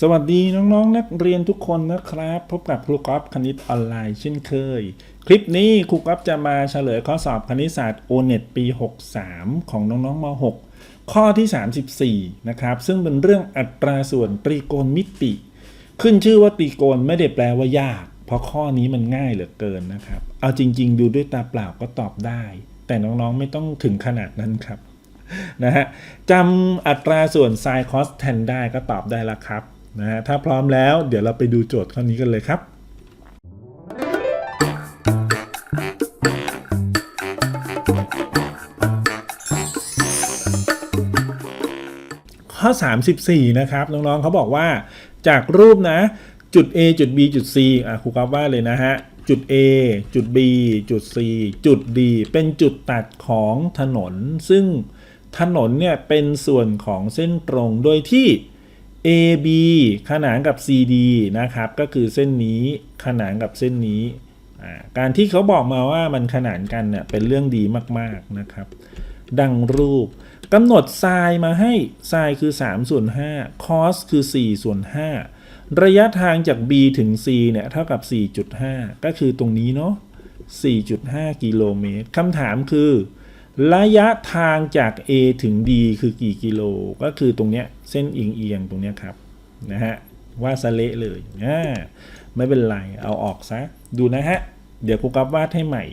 สวัสดีน้องๆ นักเรียนทุกคนนะครับ พบกับครูก๊อฟคณิตออนไลน์เช่นเคย คลิปนี้ครูก๊อฟจะมาเฉลยข้อสอบคณิตศาสตร์ O-NET ปี 63 ของน้องๆม .6 ข้อที่ 34 นะครับ ซึ่งเป็นเรื่องอัตราส่วนตรีโกณมิติ ขึ้นชื่อว่าตรีโกณไม่ได้แปลว่ายาก เพราะข้อนี้มันง่ายเหลือเกินนะครับ เอาจริง ๆ ดูด้วยตาเปล่าก็ตอบได้ แต่น้องๆไม่ต้องถึงขนาดนั้นครับนะฮะจำอัตราส่วน sin cos tan ได้ก็ตอบได้ล้วครับ นะฮะถ้าพร้อมแล้วเดี๋ยวเราไปดูโจทย์ข้อนี้กันเลยครับ ข้อ 34 นะครับน้องๆเขาบอกว่าจากรูปนะจุด A จุด B จุด C อะครูกราฟว่าเลยนะฮะ จุด A จุด B จุด C จุด D เป็นจุดตัดของถนน ซึ่งถนนเนี่ยเป็นส่วนของเส้นตรงโดยที่ AB ขนานกับ CD นะครับ ก็คือเส้นนี้ขนานกับเส้นนี้ การที่เขาบอกมาว่ามันขนานกันเนี่ยเป็นเรื่องดีมากๆนะครับ ดังรูปกำหนดไซน์มาให้ไซน์คือ3ส่วน5 cos คือ4ส่วน5 ระยะทางจาก B ถึง C เนี่ยเท่ากับ 4.5 ก็คือตรงนี้เนาะ4.5 กิโลเมตรคำถามคือ ระยะทางจาก A ถึง D คือกี่กิโล ก็คือตรงเนี้ยเส้นเอียงๆตรงเนี้ยครับนะฮะว่าดสะเละเลยอ่าไม่เป็นไร เอาออกซะ ดูนะฮะ เดี๋ยวครูกับวาดให้ใหม่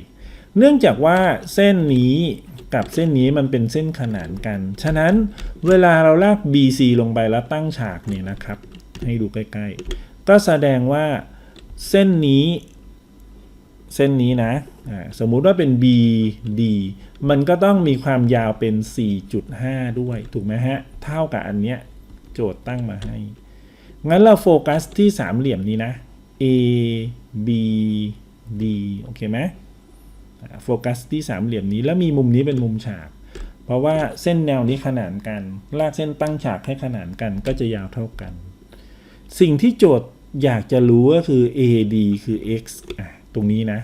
เนื่องจากว่าเส้นนี้กับเส้นนี้มันเป็นเส้นขนานกัน ฉะนั้นเวลาเราลาก BC ลงไปแล้วตั้งฉากเนี่ยนะครับ ให้ดูใกล้ ๆ ก็แสดงว่าเส้นนี้ เส้นนี้นะ สมมุติว่าเป็น BD มันก็ต้องมีความยาวเป็น 4.5 ด้วย ถูกไหมฮะ เท่ากับอันเนี้ยโจทย์ตั้งมาให้ งั้นเราโฟกัสที่สามเหลี่ยมนี้นะ A B D โอเคไหมโฟกัสที่สามเหลี่ยมนี้แล้วมีมุมนี้เป็นมุมฉาก เพราะว่าเส้นแนวนี้ขนานกัน ลากเส้นตั้งฉากให้ขนานกันก็จะยาวเท่ากัน สิ่งที่โจทย์อยากจะรู้ก็คือ AD คือ x อะ ตรงนี้นะ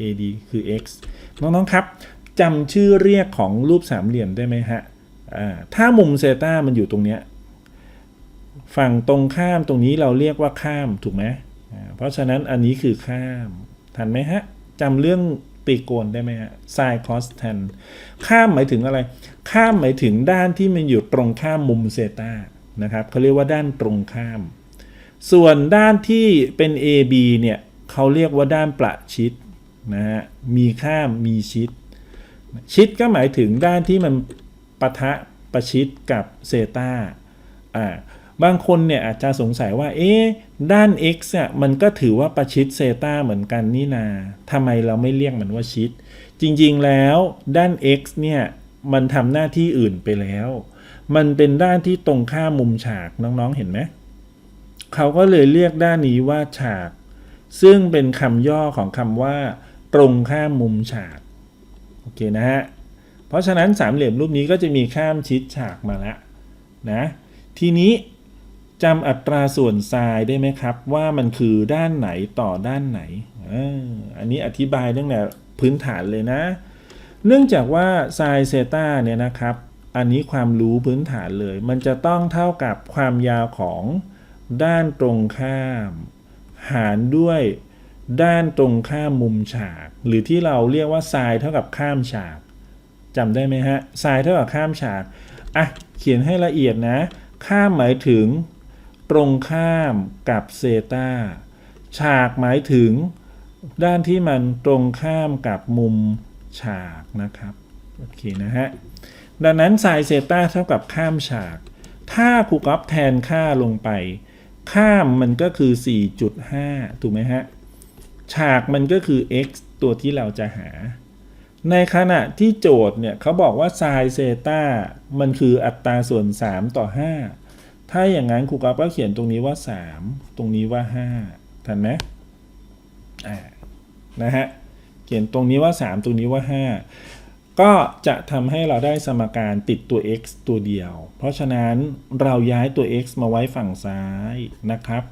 AD คือ x น้อง ๆ ครับจำชื่อเรียกของรูปสามเหลี่ยมได้ไหมฮะถ้ามุมเซตามันอยู่ตรงเนี้ยฝั่งตรงข้ามตรงนี้เราเรียกว่าข้ามถูกไหมเพราะฉะนั้นอันนี้คือข้าม ทันไหมฮะจำเรื่องตรีโกณได้ไหมฮะ sin cos tan ข้ามหมายถึงอะไร ข้ามหมายถึงด้านที่มันอยู่ตรงข้ามมุมเซตานะครับเขาเรียกว่าด้านตรงข้าม ส่วนด้านที่เป็น AB เนี่ย เขาเรียกว่าด้านประชิดนะฮะมีข้ามมีชิด ชิดก็หมายถึงด้านที่มันปะทะประชิดกับเซตาอ่าบางคนเนี่ยอาจจะสงสัยว่า เอ๊ะ ด้าน x เนี่ยมันก็ถือว่าประชิดเซตาเหมือนกันนี่นาทำไมเราไม่เรียกมันว่าชิด จริงๆแล้วด้าน x เนี่ยมันทำหน้าที่อื่นไปแล้ว มันเป็นด้านที่ตรงข้ามมุมฉากน้องๆเห็นไหมเขาก็เลยเรียกด้านนี้ว่าฉาก ซึ่งเป็นคำย่อของคำว่า ตรงข้ามมุมฉาก โอเคนะฮะ เพราะฉะนั้นสามเหลี่ยมรูปนี้ก็จะมีข้ามชิดฉากมาแล้วนะ ทีนี้จำอัตราส่วนทรายได้ไหมครับ ว่ามันคือด้านไหนต่อด้านไหนออันนี้อธิบายตั้งแต่พื้นฐานเลยนะ เนื่องจากว่าไซน์เซตาเนี่ยนะครับ อันนี้ความรู้พื้นฐานเลย มันจะต้องเท่ากับความยาวของด้านตรงข้าม หารด้วยด้านตรงข้ามมุมฉาก หรือที่เราเรียกว่าไซน์เท่ากับข้ามฉากจำได้ไหมฮะไซน์เท่ากับข้ามฉากอะเขียนให้ละเอียดนะ ข้ามหมายถึง ตรงข้ามกับเซตาฉากหมายถึง ด้านที่มันตรงข้ามกับมุมฉากนะครับโอเคนะฮะดังนั้นไซน์เซตาเท่ากับข้ามฉาก ถ้าครูก๊อฟแทนค่าลงไป ข้ามมันก็คือ 4.5 ถูกไหมฮะ ฉากมันก็คือ x ตัวที่เราจะหา ในขณะที่โจทย์เนี่ยเขาบอกว่า sin เซตามันคืออัตราส่วน 3 ต่อ 5 ถ้าอย่างนั้นครูก๊อฟก็เขียนตรงนี้ว่า 3 ตรงนี้ว่า 5 ทันไหมอ่านะฮะ เขียนตรงนี้ว่า 3 ตรงนี้ว่า 5 ก็จะทำให้เราได้สมการติดตัว x ตัวเดียว เพราะฉะนั้นเราย้ายตัว x มาไว้ฝั่งซ้ายนะครับ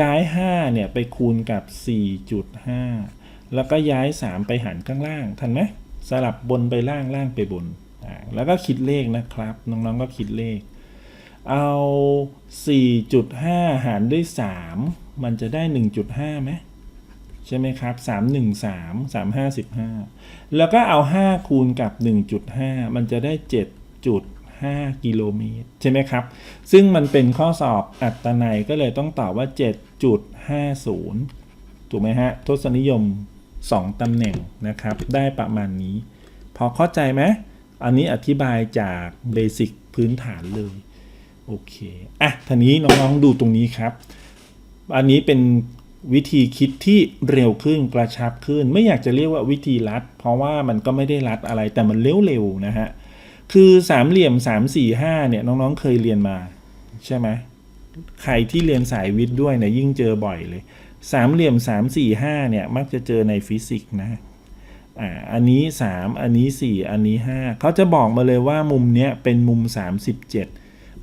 ย้าย 5 เนี่ย ไปคูณกับ 4.5 แล้วก็ย้าย 3 ไปหารข้างล่าง ทันไหมสลับบนไปล่างล่างไปบน แล้วก็คิดเลขนะครับ น้องๆก็คิดเลข เอา 4.5 หารด้วย 3 มันจะได้ 1.5ไหม ใช่ไหมครับ 313 355แล้วก็เอา 5 คูณกับ 1.5 มันจะได้ 7.5 กิโลเมตร ใช่ไหมครับ ซึ่งมันเป็นข้อสอบอัตนัยก็เลยต้องตอบว่า 7.50 ถูกไหมฮะ ทศนิยม 2ตำแหน่งนะครับ ได้ประมาณนี้ พอเข้าใจไหม อันนี้อธิบายจากเบสิกพื้นฐานเลย โอเค อะทีนี้น้องๆดูตรงนี้ครับ อันนี้เป็น วิธีคิดที่เร็วขึ้นกระชับขึ้น ไม่อยากจะเรียกว่าวิธีรัด เพราะว่ามันก็ไม่ได้รัดอะไรแต่มันเร็วๆนะฮะคือสามเหลี่ยม3 4 5เนี่ยน้องๆเคยเรียนมาใช่ไหมใครที่เรียนสายวิทย์ด้วยเนี่ยยิ่งเจอบ่อยเลยสามเหลี่ยม3 4 5เนี่ยมักจะเจอในฟิสิกส์นะอ่าอันนี้3อันนี้4อันนี้5เขาจะบอกมาเลยว่ามุมเนี้ยเป็นมุม37เ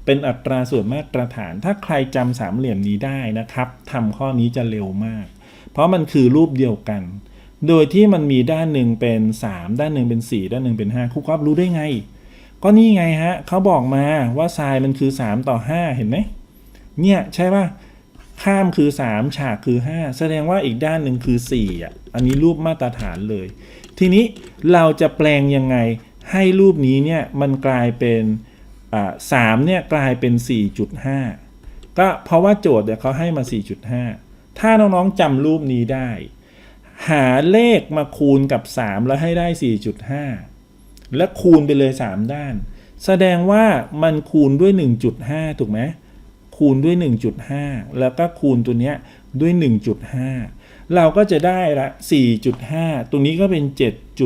เป็นอัตราส่วนมาตรฐาน ถ้าใครจำสามเหลี่ยมนี้ได้นะครับทำข้อนี้จะเร็วมาก เพราะมันคือรูปเดียวกัน โดยที่มันมีด้านหนึ่งเป็น 3 ด้านหนึ่งเป็น 4 ด้านหนึ่งเป็น5ครูครับรู้ได้ไง ก็นี่ไงฮะเขาบอกมาว่าไซน์มันคือ 3 ต่อ 5 เห็นไหมเนี่ยใช่ป่ะข้ามคือ 3 ฉากคือ 5 แสดงว่าอีกด้านหนึ่งคือ4อะอันนี้รูปมาตรฐานเลย ทีนี้เราจะแปลงยังไงให้รูปนี้เนี่ยมันกลายเป็น สามเนี่ยกลายเป็น 4.5 ก็เพราะว่าโจทย์เนี่ยเขาให้มา 4.5 ถ้าน้องๆจำรูปนี้ได้ หาเลขมาคูณกับ 3 แล้วให้ได้ 4.5 และคูณไปเลย 3 ด้าน แสดงว่ามันคูณด้วย 1.5 ถูกไหมคูณด้วย 1.5 แล้วก็คูณตัวเนี้ยด้วย 1.5 เราก็จะได้ละ 4.5 ตรงนี้ก็เป็น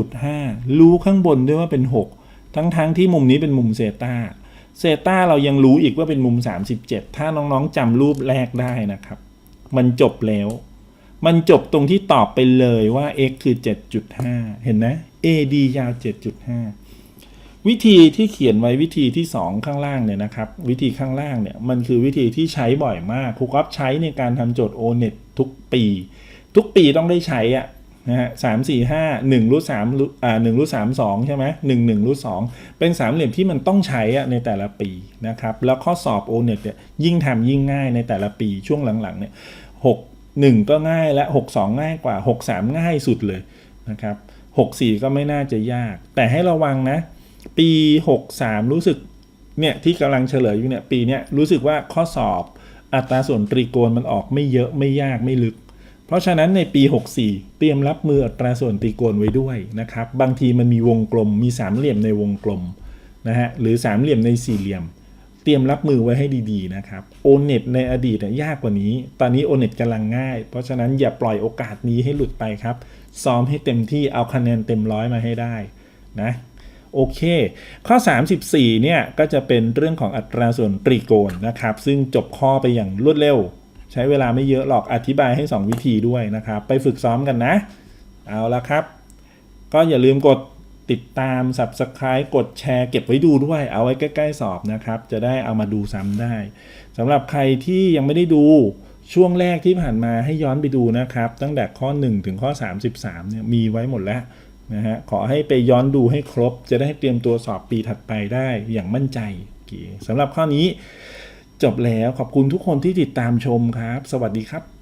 7.5 รู้ข้างบนด้วยว่าเป็น 6 ทั้งๆทที่มุมนี้เป็นมุมเซตา เซตาเรายังรู้อีกว่าเป็นมุม 37 ถ้าน้องๆจำรูปแรกได้นะครับ มันจบแล้ว มันจบตรงที่ตอบไปเลยว่า x คือ 7.5 เห็นไหม AD ยาว 7.5 วิธีที่เขียนไว้วิธีที่ 2 ข้างล่างเนี่ยนะครับ วิธีข้างล่างเนี่ยมันคือวิธีที่ใช้บ่อยมากครูก๊อฟใช้ในการทำโจทย์ O-NET ทุกปี ทุกปีต้องได้ใช้อะ นะฮะสามสี่ห้าหนึ่งรูทสามรูทอ่าหนึ่งรูทสามสองใช่ไหมหนึ่งหนึ่งรูทสองเป็นสามเหลี่ยมที่มันต้องใช้อะในแต่ละปีนะครับ แล้วข้อสอบ O-NET เนี่ยยิ่งทำยิ่งง่ายในแต่ละปีช่วงหลังๆเนี่ยหกหนึ่งก็ง่ายและหกสองง่ายกว่าหกสามง่ายสุดเลยนะครับหกสี่ก็ไม่น่าจะยาก แต่ให้ระวังนะ ปี63รู้สึกเนี่ยที่กำลังเฉลยอยู่เนี่ยปีเนี้ยรู้สึกว่าข้อสอบอัตราส่วนตรีโกณมันออกไม่เยอะไม่ยากไม่ลึก เพราะฉะนั้นในปี 64 เตรียมรับมืออัตราส่วนตรีโกณไว้ด้วยนะครับ บางทีมันมีวงกลม มีสามเหลี่ยมในวงกลมนะฮะ หรือสามเหลี่ยมในสี่เหลี่ยม เตรียมรับมือไว้ให้ดีๆนะครับ โอเน็ตในอดีตยากกว่านี้ ตอนนี้โอเน็ตกำลังง่าย เพราะฉะนั้นอย่าปล่อยโอกาสนี้ให้หลุดไปครับ ซ้อมให้เต็มที่ เอาคะแนนเต็มร้อยมาให้ได้นะ โอเค ข้อ 34 เนี่ย ก็จะเป็นเรื่องของอัตราส่วนตรีโกณนะครับ ซึ่งจบข้อไปอย่างรวดเร็ว ใช้เวลาไม่เยอะหรอกอธิบายให้ 2 วิธีด้วยนะครับ ไปฝึกซ้อมกันนะ เอาละครับ ก็อย่าลืมกดติดตาม Subscribe กดแชร์เก็บไว้ดูด้วย เอาไว้ใกล้ๆสอบนะครับ จะได้เอามาดูซ้ำได้สำหรับใครที่ยังไม่ได้ดูช่วงแรกที่ผ่านมาให้ย้อนไปดูนะครับ ตั้งแต่ข้อ 1 ถึงข้อ 33เนี่ยมีไว้หมดแล้วนะฮะขอให้ไปย้อนดูให้ครบ จะได้เตรียมตัวสอบปีถัดไปได้อย่างมั่นใจสำหรับข้อนี้ จบแล้วขอบคุณทุกคนที่ติดตามชมครับ สวัสดีครับ